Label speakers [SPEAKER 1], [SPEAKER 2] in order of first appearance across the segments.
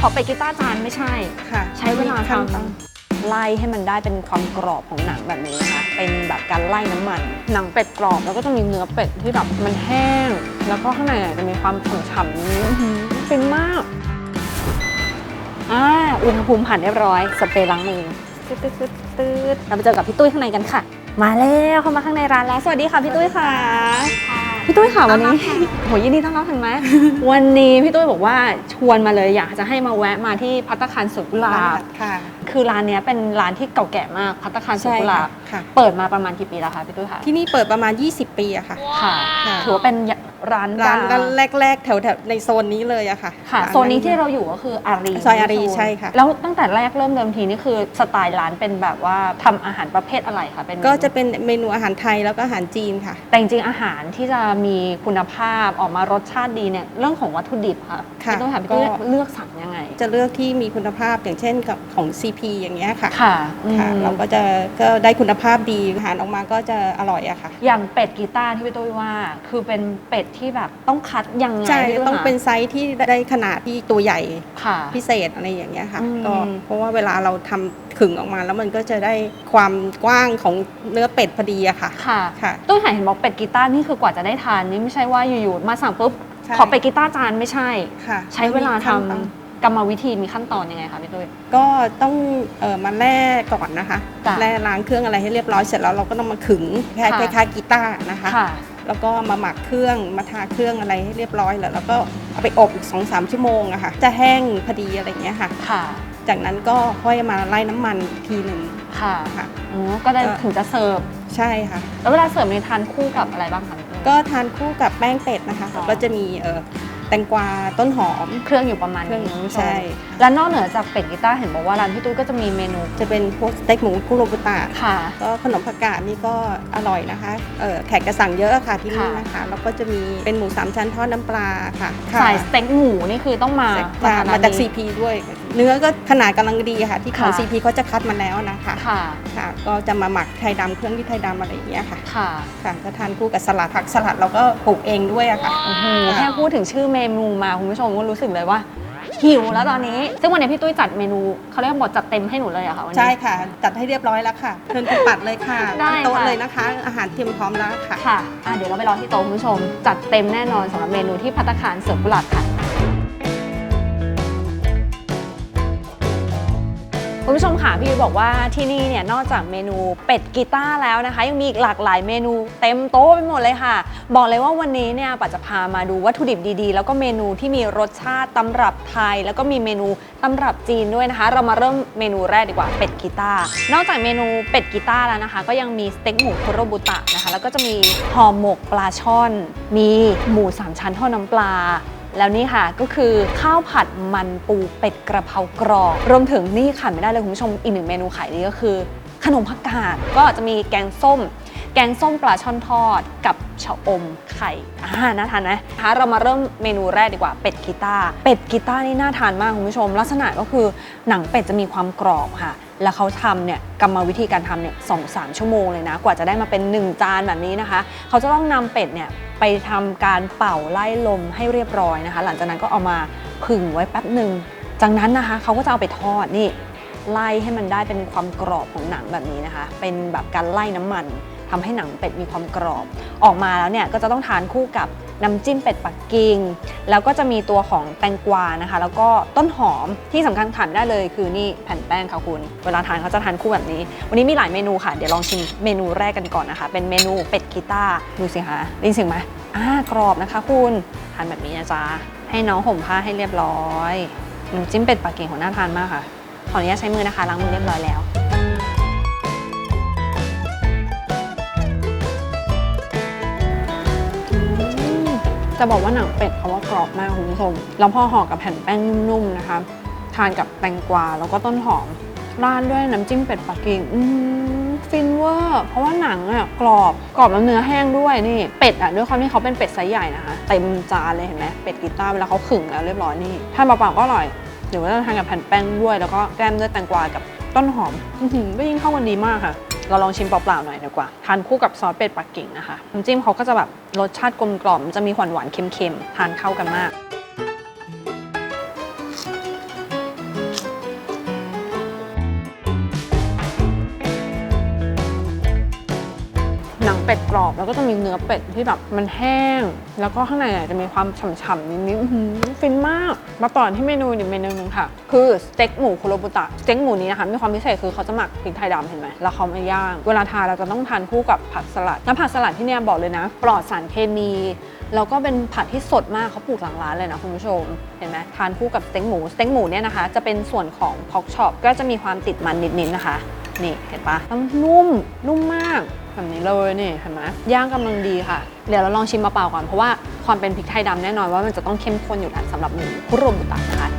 [SPEAKER 1] ขอเป็ดกีตาร์จานไม่ใช่
[SPEAKER 2] ค่ะ
[SPEAKER 1] ใช้เวลา
[SPEAKER 2] ขั้นต
[SPEAKER 1] ท
[SPEAKER 2] อนำ
[SPEAKER 1] ไล่ให้มันได้เป็นความกรอบของหนังแบบนี้นะคะ เป็นแบบการไล่น้ำมัน หนังเป็ดกรอบแล้วก็จะมีเนื้อเป็ดที่แบบมันแห้ง แล้วก็ข้างในเนี่ยจะมีความฉ่ำๆนี้อื้อหือเป็นมากอ่าอุณหภูมิผ่านเรียบร้อยสเปรย์ล้างมือตืดตืดตืดตืดเราไปเจอกับพี่ตุ้ยข้างในกันค่ะ มาแล้วเข้ามาข้างในร้านแล้ว สวัสดีค่ะพี่ตุ้ยค่ะ พี่ตุ้ยค่ะวันนี้โหยินดีต้อนรับเห็นไหมวันนี้พี่ตุ้ยบอกว่าชวนมาเลยอยากจะให้มาแวะมาที่พัตตาคารสวนกุหลาบ
[SPEAKER 2] ค่ะ
[SPEAKER 1] คือร้านเนี้ยเป็นร้านที่เก่าแก่มากพัตตาคารสวน
[SPEAKER 2] ใช่
[SPEAKER 1] กุหลา
[SPEAKER 2] ค่ะ
[SPEAKER 1] บ
[SPEAKER 2] ค่ะ
[SPEAKER 1] เปิดมาประมาณกี่ปีแล้วคะพี่ตุ้ยคะ
[SPEAKER 2] ที่นี่เปิดประมาณ 20 ปีอะค่ะ
[SPEAKER 1] ค่ะ
[SPEAKER 2] ค่ะ
[SPEAKER 1] ถือว่าเป็น ร้าน
[SPEAKER 2] ร้าน
[SPEAKER 1] ดัง
[SPEAKER 2] แรก ๆ แถวๆในโซนนี้เลยอะค่ะ
[SPEAKER 1] ค่ะ
[SPEAKER 2] ร้า
[SPEAKER 1] โซนนี้ที่เราอยู่ก็คืออารี
[SPEAKER 2] ซอยอารีใช่ค่ะ
[SPEAKER 1] แล้วตั้งแต่แรกเริ่มเดิมทีนี่คือสไตล์ร้านเป็นแบบว่าทำอาหารประเภทอะไรคะเป็น
[SPEAKER 2] ก็จะเป็นเมนูอาหารไทยแล้วก็อาหารจีนค่ะ
[SPEAKER 1] แต่จริงๆอาหารที่จะมีคุณภาพออกมารสชาติดีเนี่ยเรื่องของวัตถุดิบค่ะ
[SPEAKER 2] ค่ะ
[SPEAKER 1] พี่ตุ้ยค่ะพี่ตุ้ย
[SPEAKER 2] ก็
[SPEAKER 1] เลือกสั่งยังไง
[SPEAKER 2] จะเลือกที่มีคุณภาพอย่างเช่นกับของ CP อย่างเงี้ยค่ะ
[SPEAKER 1] ค่ะอืม
[SPEAKER 2] ค่ะเราก็จะก็ได้คุณภาพดีอาหารออกมาก็จะอร่อยอะค่ะ
[SPEAKER 1] อย่างเป็ดกีตาร์ที่พี่ตุ้ยว่าคือเป็นเป็ดที่แบบต้องคัดยังไง
[SPEAKER 2] ใช่
[SPEAKER 1] พี่ตุ้ย
[SPEAKER 2] ต้อง
[SPEAKER 1] คะ
[SPEAKER 2] เป็นไซส์ที่ได้ขนาดที่ตัวใหญ่
[SPEAKER 1] ค่ะ
[SPEAKER 2] พิเศษอะไรอย่างเงี้ยค่ะ
[SPEAKER 1] อืม
[SPEAKER 2] ก็เพราะว่าเวลาเราทำขึงออกมาแล้วมันก็จะได้ความกว้างของเนื้อเป็ดพอดีอะค่ะ
[SPEAKER 1] ค่ะ
[SPEAKER 2] ค่ะ
[SPEAKER 1] ตุ้ยเห็นบอกเป็ดกีตาร์นี่คือกว่าจะได้ทานนี่ไม่ใช่ว่าอยู่ๆมาสั่งปุ๊บ
[SPEAKER 2] ใช่
[SPEAKER 1] ขอเป็ดกีตาร์จานไม่ใช่
[SPEAKER 2] ค่ะ
[SPEAKER 1] ใช้เวลาทำ
[SPEAKER 2] ขั้นตอน
[SPEAKER 1] กรรมวิธีมีขั้นตอนยังไงคะพี่ตุ้ย
[SPEAKER 2] ก็ต้องเออมาแล่ก่อนนะคะ
[SPEAKER 1] จ้ะ
[SPEAKER 2] แล่ล้างเครื่องอะไรให้เรียบร้อยเสร็จแล้วเราก็ต้องมาขึงแค่
[SPEAKER 1] ค่ะ
[SPEAKER 2] คล้ายๆกีตาร์นะคะ
[SPEAKER 1] ค่ะ
[SPEAKER 2] แล้วก็มาหมักเครื่องมาทาเครื่องอะไรให้เรียบร้อยแล้วแล้วก็เอาไปอบอีก2อสชั่วโมงอะค่ะ จะแห้งพอดีอะไรอย่างเงี้ยค่ะ
[SPEAKER 1] ค่ะ
[SPEAKER 2] จากนั้นก็ค่อยมาไล่น้ำมันทีหนึ่ง
[SPEAKER 1] ค่ะ
[SPEAKER 2] ค่ะ
[SPEAKER 1] อ๋อก็ได้
[SPEAKER 2] ก็
[SPEAKER 1] ถึงจะเสิร์ฟ
[SPEAKER 2] ใช่ค่ะ
[SPEAKER 1] แล้วเวลาเสิร์ฟในยทานคู่กับอะไรบ้างคะพี่ตุ้ย
[SPEAKER 2] ก็ทานคู่กับแป้งเป็ดนะคะ
[SPEAKER 1] อ๋อ
[SPEAKER 2] แล้วก็จะมีเออ แตงกวาต้นหอม
[SPEAKER 1] เครื่องอยู่ประมาณ
[SPEAKER 2] เครื่อง
[SPEAKER 1] นี้คุณผู้ชม
[SPEAKER 2] ใช่
[SPEAKER 1] และนอกเหนือจากเป็ดกีตาร์เห็นบอกว่าร้านพี่ตุ้ยก็จะมีเมนู
[SPEAKER 2] จะเป็นพวกสเต็กหมูคุโรบุตะ
[SPEAKER 1] ค่ะ
[SPEAKER 2] ก็ขนมผักกาดนี่ก็อร่อยนะคะเออแขกกระสั่งเยอะค่ะที่นี่
[SPEAKER 1] ค่ะ
[SPEAKER 2] นะคะ แล้วก็จะมีเป็นหมูสามชั้นทอดน้ำปลาค่ะค่ะ
[SPEAKER 1] สายสเต็กหมูนี่คือต้องมา
[SPEAKER 2] ค่ะ
[SPEAKER 1] ทน
[SPEAKER 2] มาจาก
[SPEAKER 1] ร้นนี้
[SPEAKER 2] CP ด้วย เนื้อก็ขนาดกำลังดีค่ะ ที่ของ
[SPEAKER 1] ค่ะ
[SPEAKER 2] CP เขาจะคัดมาแล้วนะคะ
[SPEAKER 1] ค่ะ
[SPEAKER 2] ค่ะ ก็จะมาหมักไทยดำเครื่องที่ไทยดำอะไรอย่างเงี้ยค่ะ
[SPEAKER 1] ค่ะ
[SPEAKER 2] ค่ะก็ทานคู่กับสลัดผักสลัดเราก็ปลูกเองด้วยอะค่ะ
[SPEAKER 1] โอ้โห
[SPEAKER 2] ค่ะ
[SPEAKER 1] แค่พูดถึงชื่อเมนูมาคุณผู้ชมก็รู้สึกเลยว่าหิวแล้วตอนนี้ ซึ่งวันนี้พี่ตุ้ยจัดเมนูเขาเรียกว่าบทจัดเต็มให้หนูเลยอะค่ะวันนี้
[SPEAKER 2] ใช่ค่ะ จัดให้เรียบร้อยแล้วค่ะเชิญคุณปัดเลยค่ะ
[SPEAKER 1] ได้
[SPEAKER 2] ที่โต๊ะ
[SPEAKER 1] ค่ะ
[SPEAKER 2] เลยนะคะ อาหารเตรียมพร้อมแล้วค่ะ
[SPEAKER 1] ค่ะอะ เดี๋ยวเราไปรอที่โต๊ะคุณผู้ชม จัดเต็มแน่นอนสำหรับเมนูที่พัตตาคารเสือกุหลาบค่ะ คุณผู้ชมค่ะพี่ยุ้ยบอกว่าที่นี่เนี่ยนอกจากเมนูเป็ดกีตาร์แล้วนะคะ ยังมีอีกหลากหลายเมนูเต็มโต๊ะไปหมดเลยค่ะ บอกเลยว่าวันนี้เนี่ยปัจจะพามาดูวัตถุดิบดีๆ แล้วก็เมนูที่มีรสชาติตำรับไทย แล้วก็มีเมนูตำรับจีนด้วยนะคะ เรามาเริ่มเมนูแรกดีกว่าเป็ดกีตาร์นอกจากเมนูเป็ดกีตาร์แล้วนะคะ ก็ยังมีสเต็กหมูคุโรบุตะนะคะ แล้วก็จะมีห่อหมกปลาช่อน มีหมูสามชั้นทอดน้ำปลา แล้วนี่ค่ะก็คือข้าวผัดมันปูเป็ดกระเพรากรอบรวมถึงนี่ขาดไม่ได้เลยคุณผู้ชมอีกหนึ่งเมนูขายดีก็คือ ขนมผักกาดก็จะมีแกงส้ม แกงส้มปลาช่อนทอด กับชะอมไข่อ่าน่าทานนะนะคะเรามาเริ่มเมนูแรกดีกว่าเป็ดกีตาเป็ดกีตานี่น่าทานมากคุณผู้ชม ลักษณะก็คือหนังเป็ดจะมีความกรอบค่ะ แล้วเขาทำเนี่ยกรรมวิธีการทำเนี่ยสองสามชั่วโมงเลยนะ กว่าจะได้มาเป็น 1 จานแบบนี้นะคะ เขาจะต้องนำเป็ดเนี่ยไปทำการเป่าไล่ลมให้เรียบร้อยนะคะ หลังจากนั้นก็เอามาผึ่งไว้แป๊บหนึ่งจากนั้นนะคะเขาก็จะเอาไปทอดนี่ไล่ให้มันได้เป็นความกรอบของหนังแบบนี้นะคะ เป็นแบบการไล่น้ำมันทำให้หนังเป็ดมีความกรอบ ออกมาแล้วเนี่ยก็จะต้องทานคู่กับ น้ำจิ้มเป็ดปักกิ่งแล้วก็จะมีตัวของแตงกวานะคะ แล้วก็ต้นหอมที่สำคัญขาดไม่ได้เลยคือนี่แผ่นแป้งค่ะคุณ เวลาทานเขาจะทานคู่แบบนี้ วันนี้มีหลายเมนูค่ะ เดี๋ยวลองชิมเมนูแรกกันก่อนนะคะ เป็นเมนูเป็ดกีตาร์ดูสิคะได้ยินเสียงไหมอ่ากรอบนะคะคุณทานแบบนี้นะจ๊ะให้น้องห่มผ้าให้เรียบร้อยน้ำจิ้มเป็ดปักกิ่งของน่าทานมากค่ะขออนุญาตใช้มือนะคะล้างมือเรียบร้อยแล้ว จะบอกว่าหนังเป็ดเขาว่ากรอบมากคุณผู้ชม แล้วพอห่อกับแผ่นแป้งนุ่มๆนะคะ ทานกับแตงกวาแล้วก็ต้นหอม ราดด้วยน้ำจิ้มเป็ดปักกิ่งอืฟินเวอร์ เพราะว่าหนังอะกรอบกรอบแล้วเนื้อแห้งด้วยนี่ เป็ดอะด้วยความที่เขาเป็นเป็ดไซส์ใหญ่นะคะ เต็มจานเลยเห็นไหมเป็ดกีตาร์เวลาเขาขึงแล้วเรียบร้อยนี่ทานเปล่าๆก็อร่อยหรือว่าจะทานกับแผ่นแป้งด้วย แล้วก็แกล้มด้วยแตงกวากับต้นหอมก็ยิ่งเข้ากันดีมากค่ะ เราลองชิมเปล่าๆหน่อยดีกว่า ทานคู่กับซอสเป็ดปักกิ่งนะคะน้ำจิ้มเขาก็จะแบบรสชาติกลมกล่อมจะมีหวานหวานๆเค็มๆทานเข้ากันมาก เป็ดกรอบแล้วก็จะมีเนื้อเป็ดที่แบบมันแห้ง แล้วก็ข้างในเนี่ยจะมีความฉ่ำๆนิดๆฟินมาก มาต่อที่เมนูอีกเมนูหนึงค่ะ คือสเต็กหมูคุโรบุตะสเต็กหมูนี้นะคะมีความพิเศษคือเขาจะหมักพริกไทยดำเห็นไหมแล้วเขามาย่าง เวลาทานเราจะต้องทานคู่กับผักสลัดแล้วผักสลัดที่เนี่ยบอกเลยนะ ปลอดสารเคมีแล้วก็เป็นผักที่สดมากเขาปลูกหลังร้านเลยนะคุณผู้ชม เห็นไหมทานคู่กับสเต็กหมูสเต็กหมูเนี่ยนะคะ จะเป็นส่วนของพอกช็อปก็จะมีความติดมันนิดๆนะคะ นี่เห็นปะนุ่มนุ่มมาก แบบนี้เลยนี่เห็นไหมย่างกำลังดีค่ะ เดี๋ยวเราลองชิมเปล่าก่อนเพราะว่าความเป็นพริกไทยดำแน่นอนว่ามันจะต้องเข้มข้นอยู่แล้วสำหรับหมูคุโรบุตะนะคะ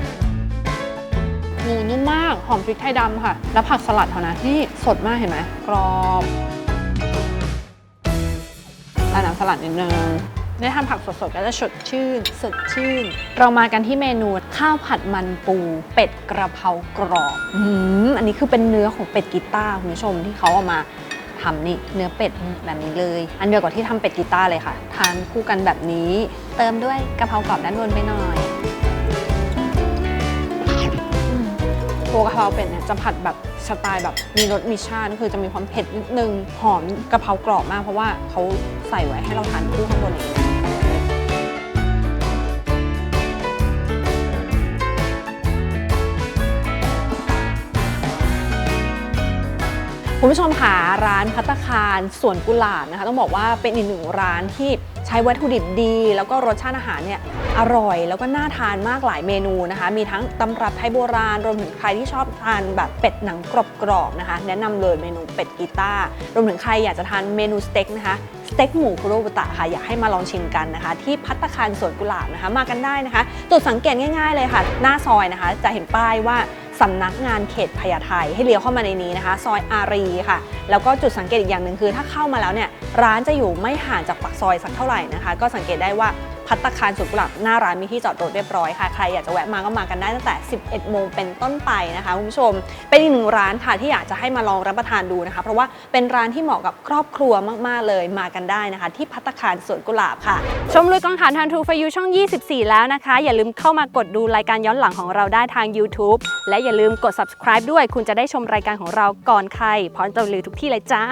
[SPEAKER 1] หมูนุ่มมากหอมพริกไทยดำค่ะ แล้วผักสลัดเขานะที่สดมากเห็นไหมกรอบแล้วน้ำสลัดนิดนึงได้ทานผักสดๆก็จะสดชื่น สดชื่น เรามากันที่เมนูข้าวผัดมันปู เป็ดกระเพรากรอบ อืม อันนี้คือเป็นเนื้อของเป็ดกีต้าร์คุณผู้ชมที่เขาเอามา ทำนี่เนื้อเป็ดแบบนี้เลย อันเดียวกับที่ทำเป็ดกีต้าร์เลยค่ะ ทานคู่กันแบบนี้ เติมด้วยกระเพรากรอบด้านบนไปหน่อยอืมตัวกะเพราเป็ดเนี่ยจะผัดแบบสไตล์แบบมีรสมีชาติคือจะมีความเผ็ดนิดนึงหอมกะเพรากรอบมากเพราะว่าเขาใส่ไว้ให้เราทานคู่ข้างบนอย่างนี้ คุณผู้ชมค่ะร้านพัตตาคารสวนกุหลาบนะคะ ต้องบอกว่าเป็นอีกหนึ่งร้านที่ใช้วัตถุดิบดี แล้วก็รสชาติอาหารเนี่ยอร่อย แล้วก็น่าทานมากหลายเมนูนะคะ มีทั้งตำรับไทยโบราณรวมถึงใครที่ชอบทานแบบเป็ดหนังกรอบๆนะคะ แนะนำเลยเมนูเป็ดกีต้าร์รวมถึงใครอยากจะทานเมนูสเต็กนะคะสเต็กหมูคุโรบุตะค่ะอยากให้มาลองชิมกันนะคะ ที่พัตตาคารสวนกุหลาบนะคะ มากันได้นะคะจุดสังเกตง่าย ๆเลยค่ะ หน้าซอยนะคะ จะเห็นป้ายว่า สำนักงานเขตพญาไทให้เลี้ยวเข้ามาในนี้นะคะ ซอยอารีค่ะ แล้วก็จุดสังเกตอีกอย่างหนึ่งคือ ถ้าเข้ามาแล้วเนี่ยร้านจะอยู่ไม่ห่างจากปากซอยสักเท่าไหร่นะคะ ก็สังเกตได้ว่า พัตตคารสวนกุหลาบหน้าร้านมีที่จอดรถเรียบร้อยค่ะ ใครอยากจะแวะมาก็มากันได้ตั้งแต่ 11 โมงเป็นต้นไปนะคะคุณผู้ชม เป็นอีกหนึ่งร้านค่ะที่อยากจะให้มาลองรับประทานดูนะคะ เพราะว่าเป็นร้านที่เหมาะกับครอบครัวมากๆเลยมากันได้นะคะ ที่พัตตคารสวนกุหลาบค่ะ ชมลุยกองถ่านทันทูฟยูช่อง 24 แล้วนะคะ อย่าลืมเข้ามากดดูรายการย้อนหลังของเราได้ทาง YouTube และอย่าลืมกด subscribe ด้วย คุณจะได้ชมรายการของเราก่อนใครพร้อมจะลือทุกที่เลยจ้า